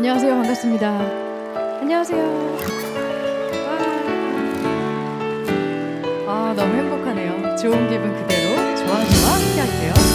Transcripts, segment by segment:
안녕하세요. 반갑습니다. 안녕하세요. 와. 아, 너무 행복하네요. 좋은 기분 그대로 좋아 좋아 함께 할게요.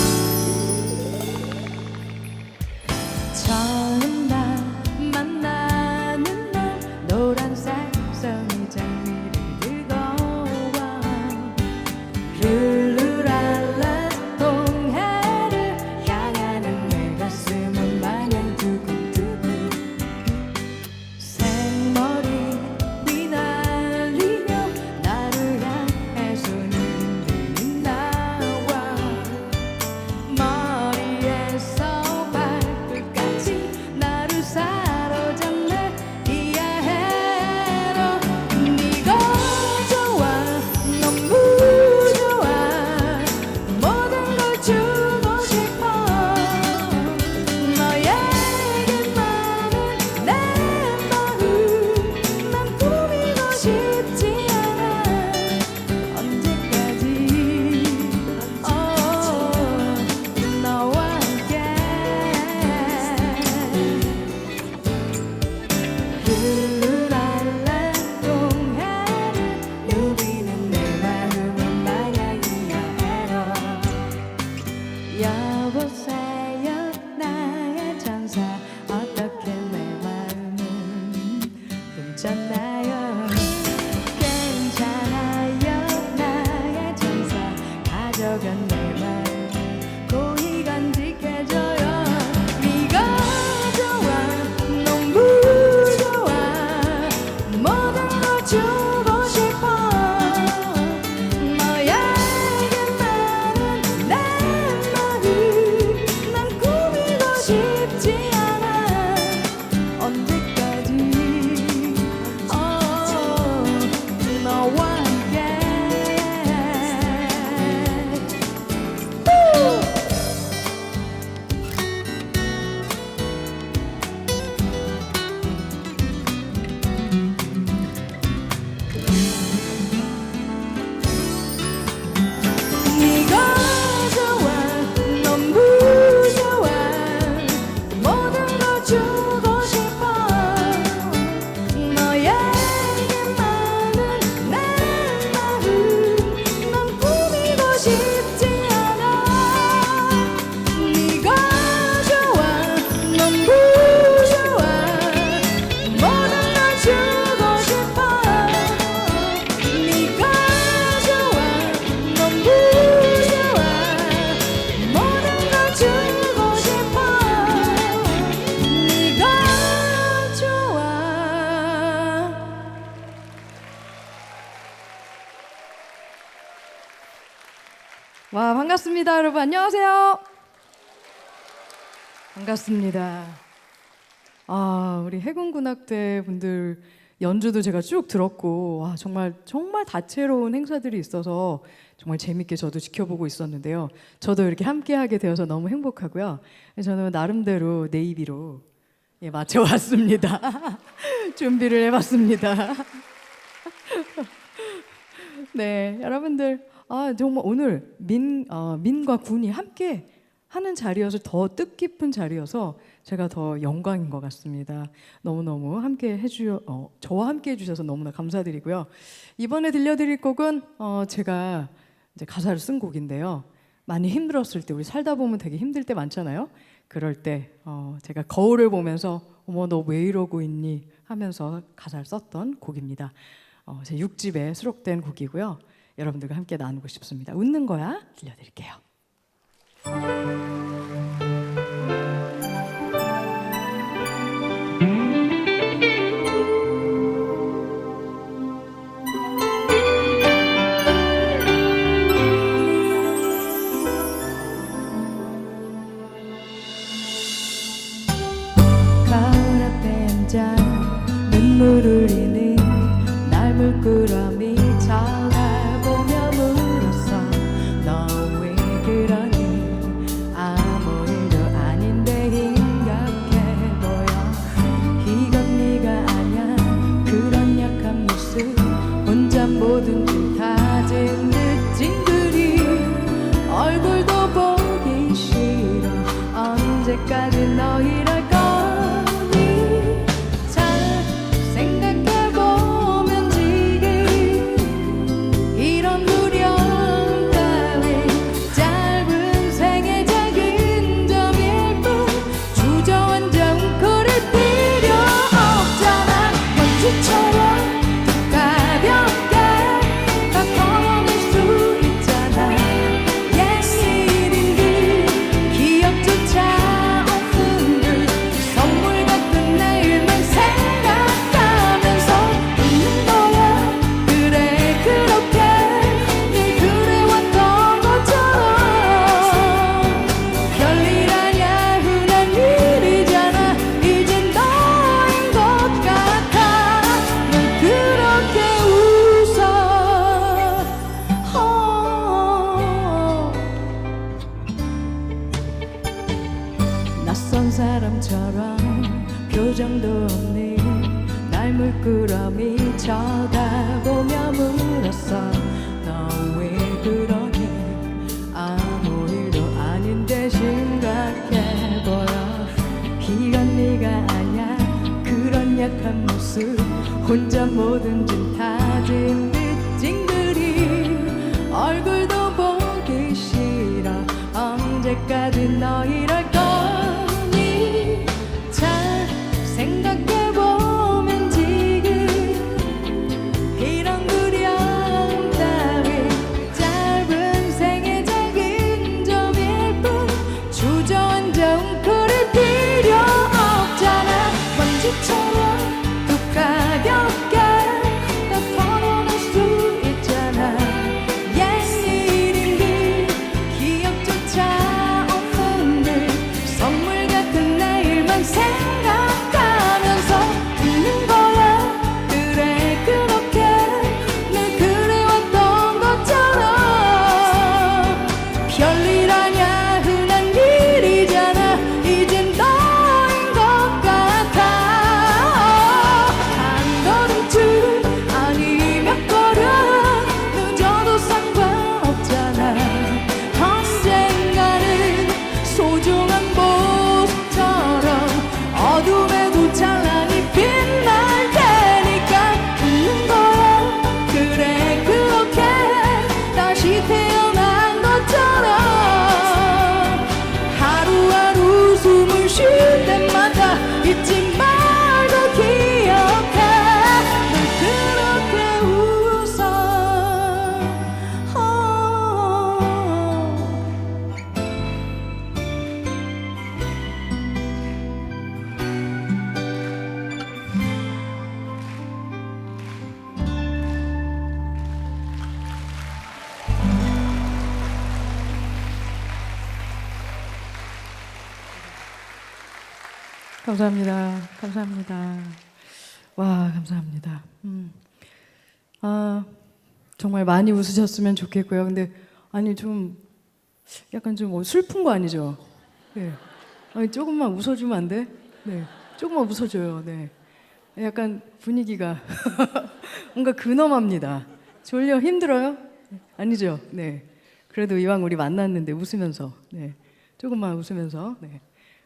여 반갑습니다 여러분. 안녕하세요. 반갑습니다. 아 우리 해군군악대 분들 연주도 제가 쭉 들었고 와 정말 정말 다채로운 행사들이 있어서 정말 재밌게 저도 지켜보고 있었는데요. 저도 이렇게 함께하게 되어서 너무 행복하고요. 저는 나름대로 네이비로 예, 맞춰왔습니다. 준비를 해봤습니다. 네, 여러분들 아 정말 오늘 민 어, 민과 군이 함께 하는 자리여서 더 뜻깊은 자리여서 제가 더 영광인 것 같습니다. 너무 너무 함께 해주 어, 저와 함께 해주셔서 너무나 감사드리고요. 이번에 들려드릴 곡은 어, 제가 이제 가사를 쓴 곡인데요. 많이 힘들었을 때 우리 살다 보면 되게 힘들 때 많잖아요. 그럴 때 어, 제가 거울을 보면서 어머 너 왜 이러고 있니 하면서 가사를 썼던 곡입니다. 어, 제 6집에 수록된 곡이고요. 여러분들과 함께 나누고 싶습니다. 웃는 거야 들려드릴게요. 낯선 사람처럼 표정도 없는 날 물끄러미 쳐다보며 물었어. 너 왜 그러니? 아무 일도 아닌데 심각해 보여. 이건 네가 아냐? 그런 약한 모습. 혼자 모든 짓 다진 듯 찡그리. 얼굴도 보기 싫어. 언제까지 너 이럴 거 감사합니다. 감사합니다. 와, 감사합니다. 음. 아, 정말 많이 웃으셨으면 좋겠고요. 근데 아니 좀 약간 좀 슬픈 거 아니죠? 네. 아니 조금만 웃어주면 안 돼? 네. 조금만 웃어줘요. 네. 약간 분위기가 뭔가 근엄합니다. 졸려 힘들어요? 아니죠? 네. 그래도 이왕 우리 만났는데 웃으면서 네. 조금만 웃으면서 네.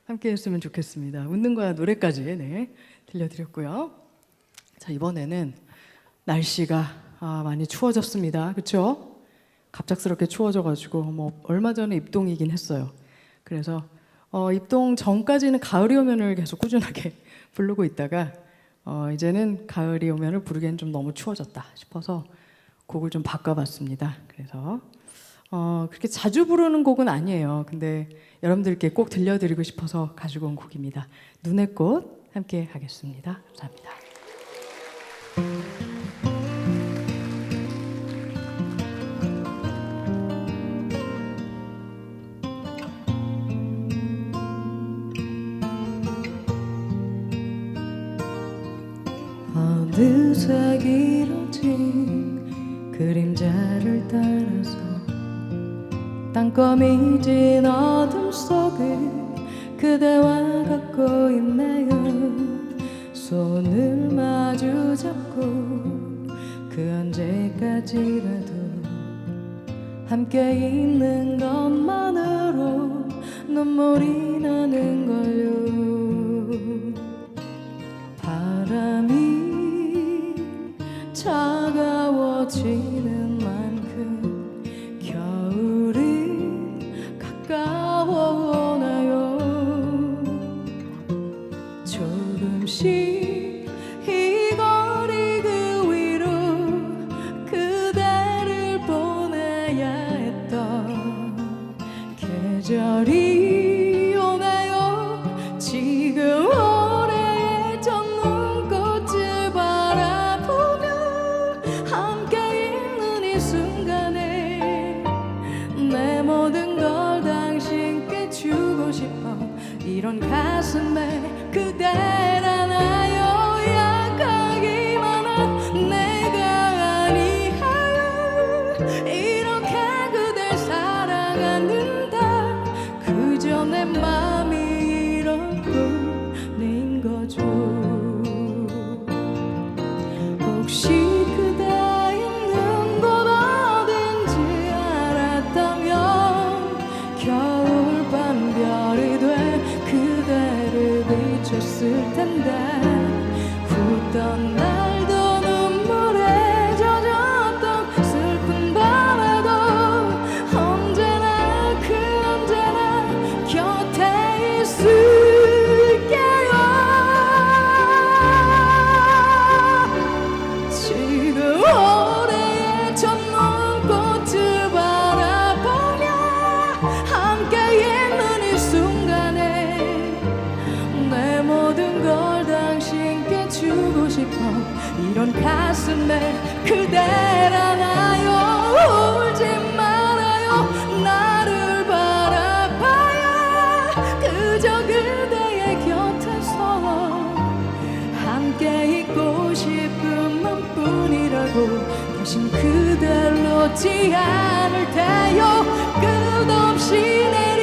함께 했으면 좋겠습니다. 웃는 거야 노래까지 네. 들려드렸고요. 자, 이번에는 날씨가 아, 많이 추워졌습니다. 그렇죠? 갑작스럽게 추워져 가지고 뭐 얼마 전에 입동이긴 했어요. 그래서 어, 입동 전까지는 가을이 오면을 계속 꾸준하게 부르고 있다가 어, 이제는 가을이 오면을 부르기엔 좀 너무 추워졌다 싶어서 곡을 좀 바꿔봤습니다. 그래서 어, 그렇게 자주 부르는 곡은 아니에요. 근데 여러분들께 꼭 들려드리고 싶어서 가지고 온 곡입니다. 눈의 꽃 함께 하겠습니다. 감사합니다. 땅거미 진 어둠 속에 그대와 걷고 있네요. 손을 마주 잡고 그 언제까지라도 함께 있는 것만으로 눈물이 나는 걸요 계절 있었을 텐데 웃던 날 그댈 놓지 않을 테요. 끝없이 내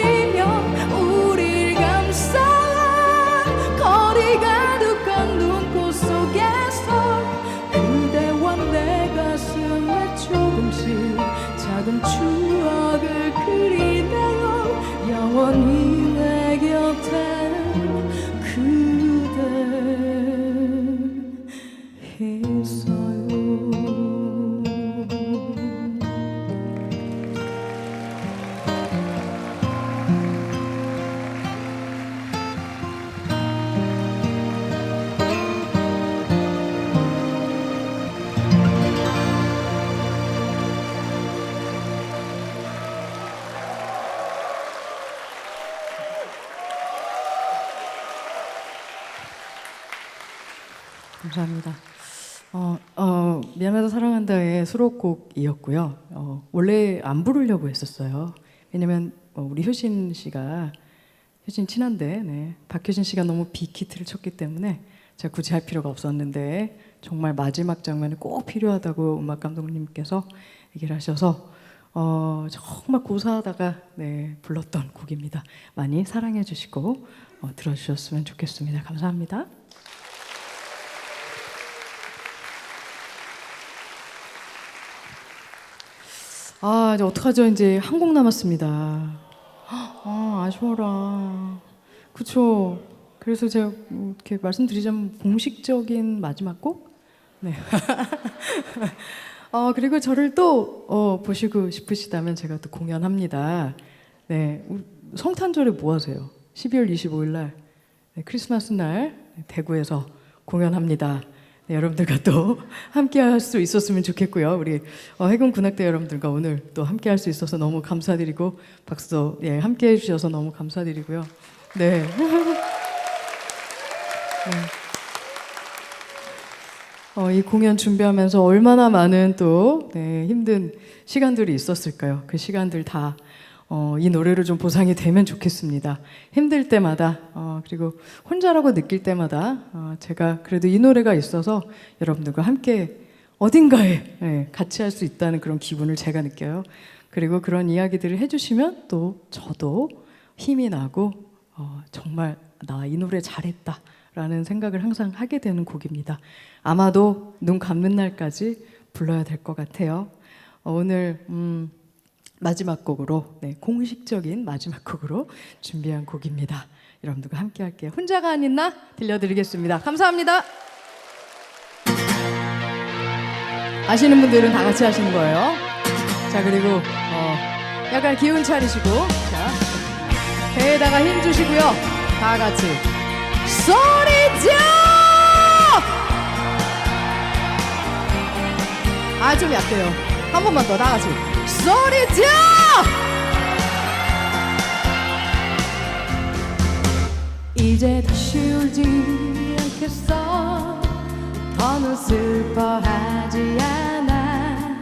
감사합니다. 어, 어, 미안하다 사랑한다의 수록곡이었고요. 어, 원래 안 부르려고 했었어요. 왜냐면 어, 우리 효신 씨가 효신 친한데 네, 박효신 씨가 너무 빅히트를 쳤기 때문에 제가 굳이 할 필요가 없었는데 정말 마지막 장면이 꼭 필요하다고 음악 감독님께서 얘기를 하셔서 어, 정말 고사하다가 네, 불렀던 곡입니다. 많이 사랑해 주시고 어, 들어주셨으면 좋겠습니다. 감사합니다. 아, 이제 어떡하죠? 이제 한 곡 남았습니다. 아, 아쉬워라. 그쵸. 그래서 제가 뭐 이렇게 말씀드리자면 공식적인 마지막 곡? 네. 어, 그리고 저를 또 어, 보시고 싶으시다면 제가 또 공연합니다. 네. 우- 성탄절에 뭐 하세요? 12월 25일 날 네, 크리스마스 날 대구에서 공연합니다. 네, 여러분들과 또 함께 할 수 있었으면 좋겠고요. 우리 어, 해군 군악대 여러분들과 오늘 또 함께 할 수 있어서 너무 감사드리고 박수도 예, 함께 해 주셔서 너무 감사드리고요. 네. 네. 어, 이 공연 준비하면서 얼마나 많은 또 네, 힘든 시간들이 있었을까요? 그 시간들 다 어, 이 노래로 좀 보상이 되면 좋겠습니다. 힘들 때마다 어, 그리고 혼자라고 느낄 때마다 어, 제가 그래도 이 노래가 있어서 여러분들과 함께 어딘가에 예, 같이 할 수 있다는 그런 기분을 제가 느껴요. 그리고 그런 이야기들을 해주시면 또 저도 힘이 나고 어, 정말 나 이 노래 잘했다 라는 생각을 항상 하게 되는 곡입니다. 아마도 눈 감는 날까지 불러야 될 것 같아요. 어, 오늘 음, 마지막 곡으로 네, 공식적인 마지막 곡으로 준비한 곡입니다. 여러분들과 함께 할게요. 혼자가 아닌 나 들려드리겠습니다. 감사합니다. 아시는 분들은 다 같이 하시는 거예요. 자 그리고 어, 약간 기운 차리시고 자 배에다가 힘 주시고요. 다 같이 소리 져! 아좀 약해요. 한 번만 더 다 같이 소리 져! 이제 다시 울지 않겠어 더는 슬퍼하지 않아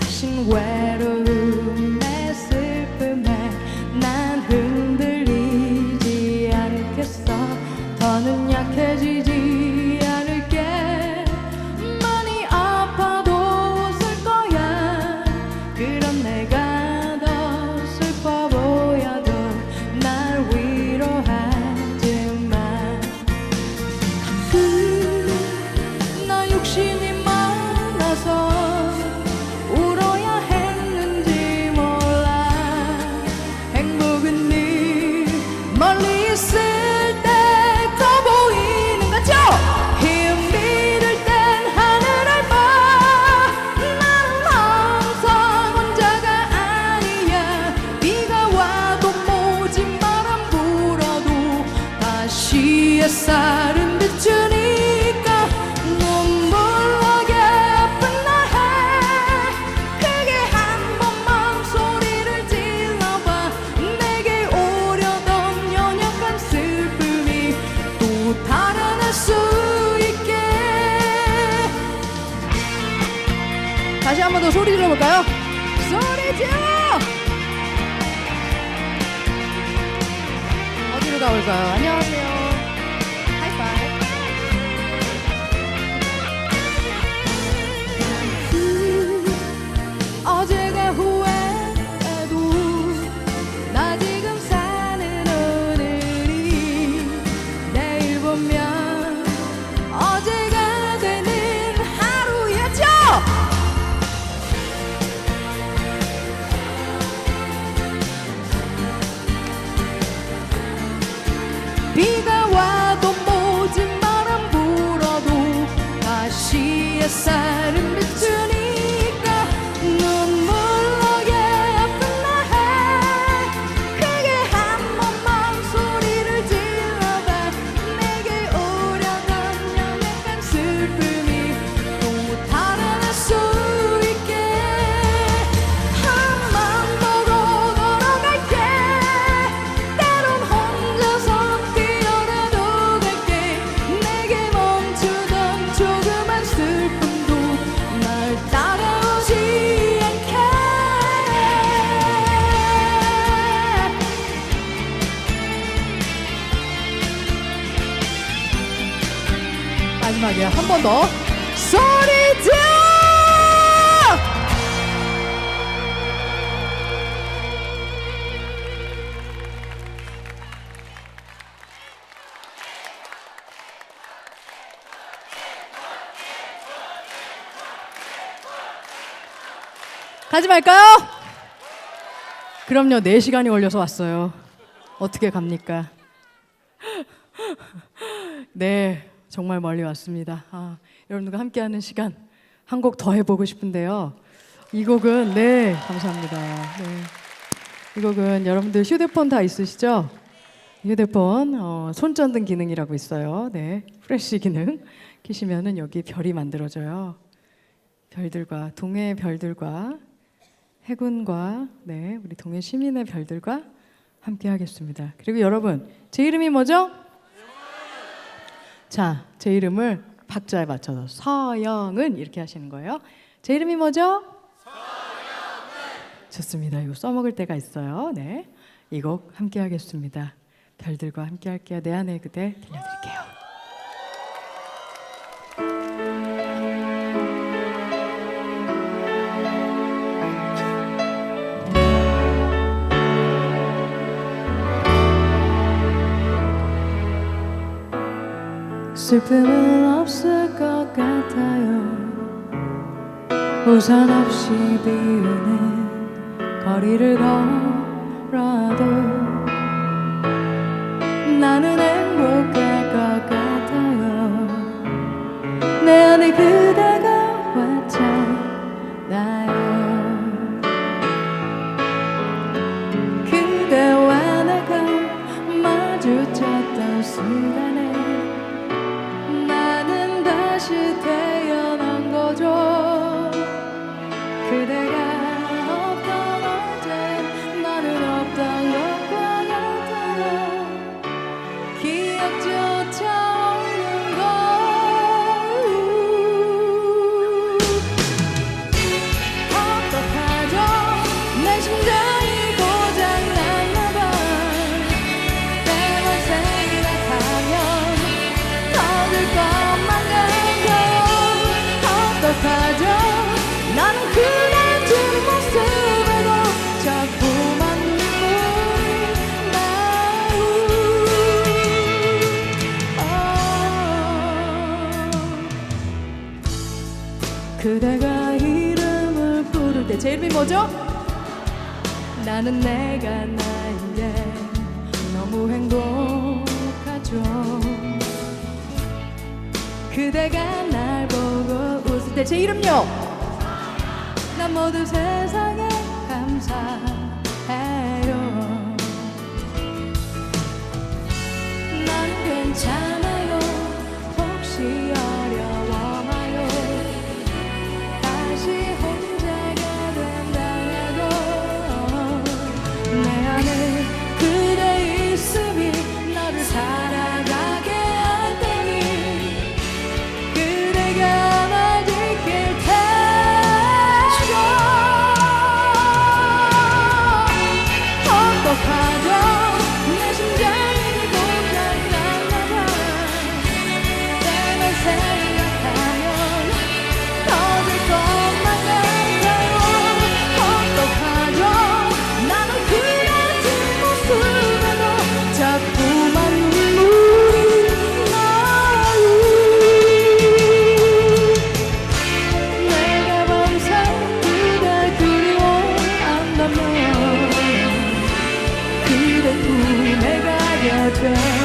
다신 외로움 안녕 가지 말까요? 그럼요, 4시간이 걸려서 왔어요. 어떻게 갑니까? 네, 정말 멀리 왔습니다. 아, 여러분들과 함께하는 시간 한 곡 더 해보고 싶은데요. 이 곡은 네, 감사합니다. 네. 이 곡은 여러분들 휴대폰 다 있으시죠? 휴대폰 어, 손전등 기능이라고 있어요. 네, 프레시 기능 키시면은 여기 별이 만들어져요. 별들과 동해 별들과 해군과 네 우리 동해 시민의 별들과 함께 하겠습니다. 그리고 여러분 제 이름이 뭐죠? 자, 제 이름을 박자에 맞춰서 서영은 이렇게 하시는 거예요. 제 이름이 뭐죠? 서영은. 좋습니다. 이거 써먹을 때가 있어요. 네, 이 곡 함께 하겠습니다. 별들과 함께 할게요. 내 안에 그대 들려드릴게요. 슬픔은 없을 것 같아요. 우산 없이 비오는 거리를 걸어도 나는 행복 뭐죠? 나는 내가 나인 게 너무 행복하죠. 그대가 날 보고 웃을 때 제 이름요. 난 모든 세상에 감사해요. 난 괜찮아 하